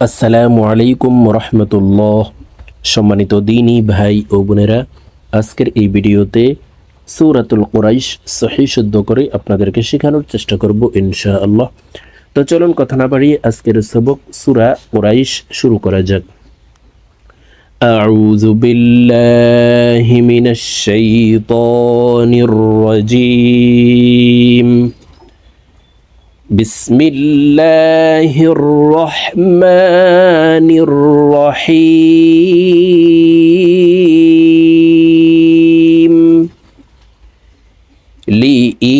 আসসালামু আলাইকুম রহমতুল্লাহ সম্মানিত দিনী ভাই ও বোনেরা আজকের এই ভিডিওতে সূরাতুল কুরাইশ সহি শুদ্ধ করে আপনাদেরকে শেখানোর চেষ্টা করব ইনশা আল্লাহ তো চলুন কথা না বাড়িয়ে আজকের সবক সূরা কুরাইশ শুরু করা যাক أعوذ بالله من الشيطان الرجيم بسم الله الرحمن الرحيم. لإيلاف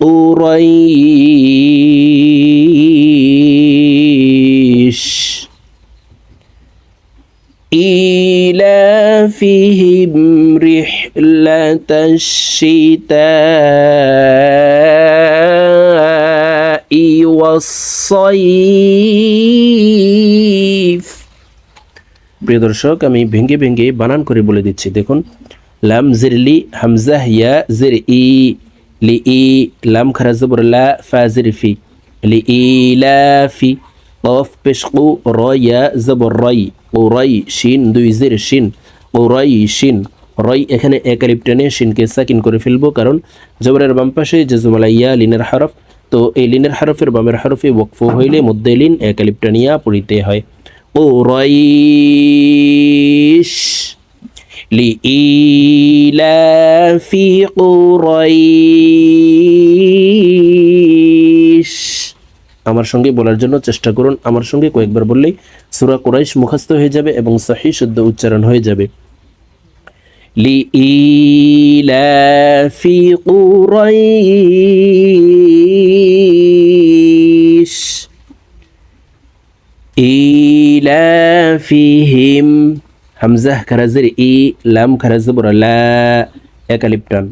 قريش. إيلافهم رحلة الشتاء والصيف প্রিয় দর্শক আমি ভেঙ্গে ভেঙ্গে বানান করে বলে দিচ্ছি দেখুন লাম জিরলি হামজা ইয়া জির ই লি ই লাম খারা জবর লা ফা জির ফি লি ই লা ফি قاف পেশকু র ইয়া জবর রাই ও রাই শিন দুই জির শিন ও রাই শিন রয় এখানে একালিপ টেনে শিনকে সাকিন করে ফেলবো কারণ জবরের বাম পাশে জেজুমালা ইয়া লিনের হরফ তো এই লিনের হরফের বামের হরফে ওকফ হইলে মধ্যে লিন একালিপ টানিয়া পড়িতে হয় ও রইশ لإيلاف قريش আমার সঙ্গে বলার জন্য চেষ্টা করুন আমার সঙ্গে কয়েকবার বললেই সূরা কুরাইশ মুখস্থ হয়ে যাবে এবং সহি শুদ্ধ উচ্চারণ হয়ে যাবে لإيلاف قريش إيلافهم হামজা খারাজের ই লাম খারাজ লা একালিপটান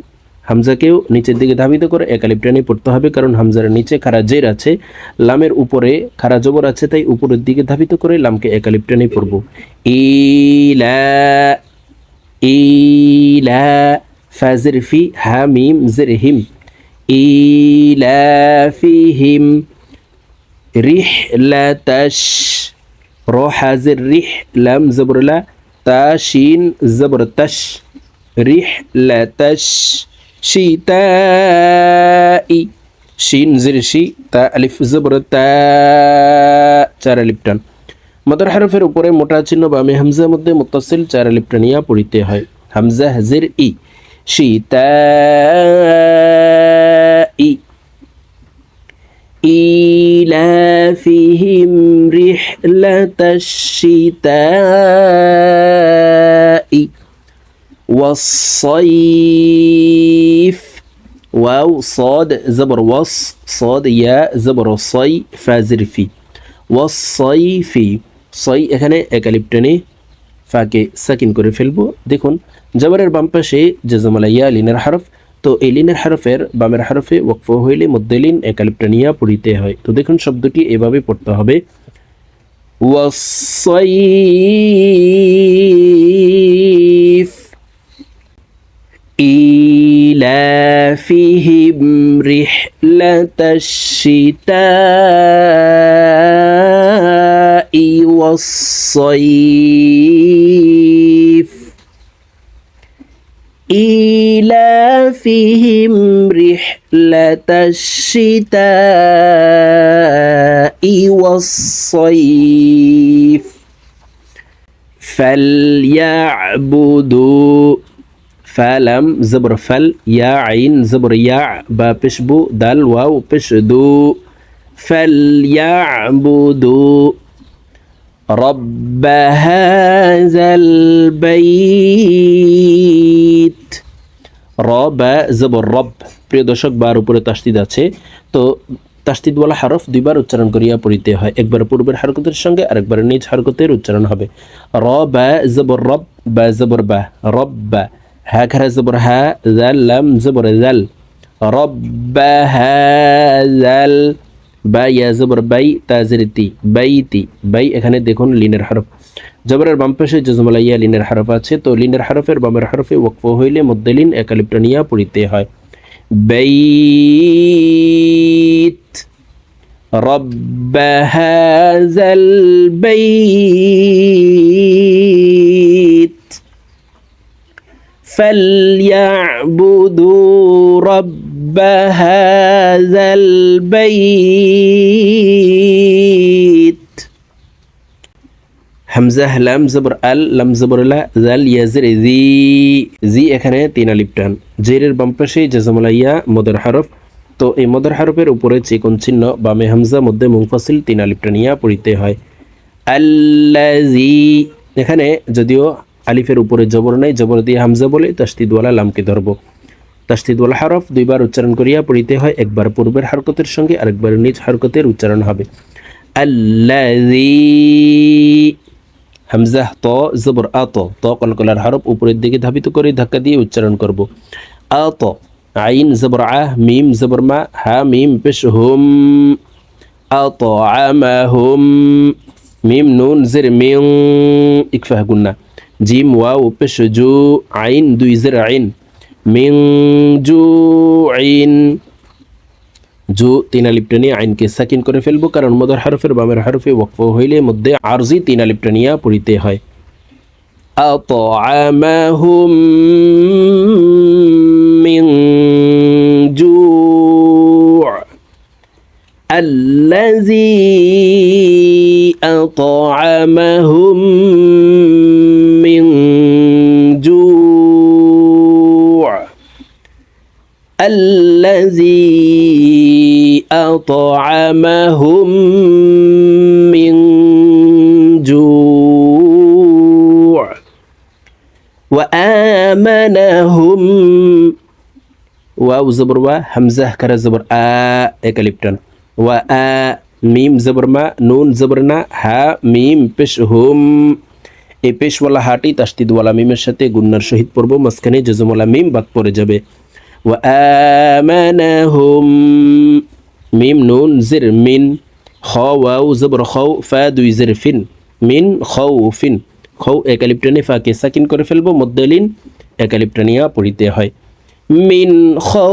হামজাকেও নিচের দিকে ধাবিত করে একালিপটানে পড়তে হবে কারণ হামজার নিচে খারাজের আছে লামের উপরে খারা জবর আছে তাই উপরের দিকে ধাবিত করে লামকে একালিপটানে পড়ব ইলা ইলা ফাজির ফি হামিম জির হিম ইলাফিহিম রিহলাতাশ র হাজির রিহ লাম জবরলা তা শিন জবর তশ রিহলাতাশ শীতাই শিন জির শি তা আলিফ জবর তা চার আলিফ টান মদর হারফের উপরে মোটা চিহ্ন বামে হামজার মধ্যে মুতাসিল চার আলিফ টানিয়া পড়িতে হয় হামজা হাজির ই শীতাই إيلافهم رحلة الشتاء والصيف واو صاد زبر وص صاد يا زبر صي فازر في والصيف صي এখানে একালিপ টেনে ফাকে সাকিন করে ফেলবো দেখুন জবরের বাম পাশে জজমালা ইয়া লিনের হরফ তো এই লিনের হরফের বামের হরফে ওকফ হইলে মধ্যে লিন একালিপটা নিয়ে পড়িতে হয় তো দেখুন শব্দটি এভাবে পড়তে হবে والصيف إيلافهم رحلة الشتاء والصيف إيلافهم رحلة الشتاء والصيف فليعبدوا فلم زبر فل يا عين زبر يع با بشبو دال واو بشدو فليعبدوا رب هذا البيت রব জবর রব প্রিয় দর্শক বার উপরে তাস্তিদ আছে তো তাস্তিদওয়ালা হরফ দুইবার উচ্চারণ করিয়া পড়িতে হয় একবার পূর্বের হরকতের সঙ্গে আরেকবার নিজ হরকতের উচ্চারণ হবে র বা জবর রব বা জবর বা রব বা হা খারা জবর হা জাল লাম জবর জাল রব হা জাল বা ইয়া জবর বাই তাজরিতি বাইতি বাই এখানে দেখুন লিনের হরফ জবরের বাম পাশে জজমালা ইয়া লিনের হরফ আছে তো লিনের হরফের বামের হরফে ওকফ হইলে মধ্যে লিন একালিপটা নিয়া পড়িতে হয় বাইত رب هذا البيت فليعبدوا رب هذا البيت হামজা লাম জবর আল লাম জবর লা জাল ইয়াজের জি জি এখানে তিন আলিফ টান জেরের বাম পাশে জাজামুলাইয়া মদর হরফ তো এই মদর হরফের উপরে চিকন চিহ্ন বামে হামজা মধ্যে মুংফাসিল তিন আলিফ টানিয়া পড়িতে হয় আল্লাজি এখানে যদিও আলিফের উপরে জবর নাই, জবর দিয়ে হামজা বলে তাস্তিদওয়ালা লামকে ধরব। তাস্তিদওয়ালা হরফ দুইবার উচ্চারণ করিয়া পড়িতে হয়, একবার পূর্বের হরকতের সঙ্গে, আরেকবার নিজ হরকতের উচ্চারণ হবে। আল্লাজি হামজা ত, জবর আত ত কলকলার হরফ উপরের দিকে ধাবিত করে ধাক্কা দিয়ে উচ্চারণ করব। আত আইন, জবর আহ মিম, জবর মা, হা, মিম, পেশ, হুম আত আমাহুম মিম, নুন, জের মিং ইকফাহ, গুন্না। জিম ওয়াও পেশ জু আইন দুই জের আইন মিং জু আইন জু তিন আলিপটা নিয়ে আইনকে সাকিন করে ফেলবো কারণ মদর হরফের বামের হরফে ওয়াকফ হইলে মধ্যে আরজি তিন আলিপটা নিয়ে পড়িতে হয় أطعمهم من جوع الذي أطعمهم الذي أطعمهم من جوع وآمنهم واو زبر وا همزة كرا زبر آ اكاليبتن وآ মিম জবর মা নুন জবর না হা মিম পেশ হুম এই পেশওয়ালা হাটি তাস্তিদওয়ালা মিমের সাথে গুন্নার সহিত পড়ব মাঝখানে জজমওয়ালা মিম বাদ পড়ে যাবে وآمنهم মিম নুন জির মিন খ ওয়াও জবর খৌ ফা দুই জির ফিন মিন খৌ ফিন খৌ একালিপ্টানে ফাকে সাকিন করে ফেলবো মদ্দলিন একালিপ্টানিয়া পড়িতে হয় মিন খৌফ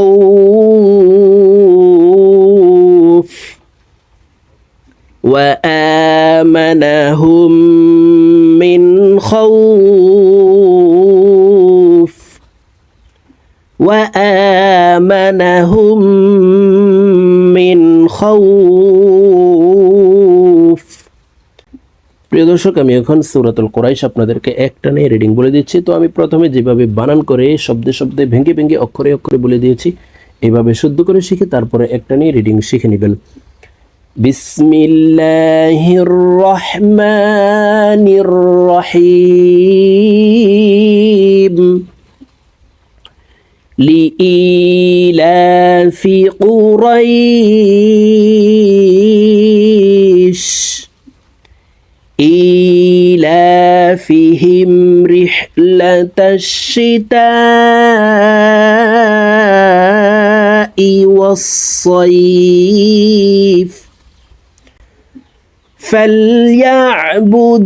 وآمنهم من خوف وآمنهم খাউফ প্রিয় দর্শক, আমি এখন সুরাতুল কোরাইশ আপনাদেরকে একটা নিয়ে রিডিং বলে দিচ্ছি। তো আমি প্রথমে যেভাবে বানান করে শব্দে শব্দে ভেঙে ভেঙে অক্ষরে অক্ষরে বলে দিয়েছি, এভাবে শুদ্ধ করে শিখে তারপরে একটা নিয়ে রিডিং শিখে নেবেন। বিসমিল্লাহির রহমানির রহিম। لإيلاف قريش إيلافهم رحلة الشتاء والصيف. فليعبدوا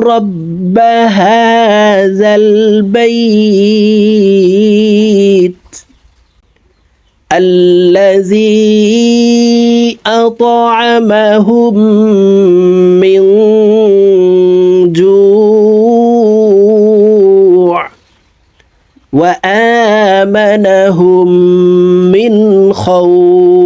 رب هذا البيت الذي أطعمهم من جوع وآمنهم من خوف.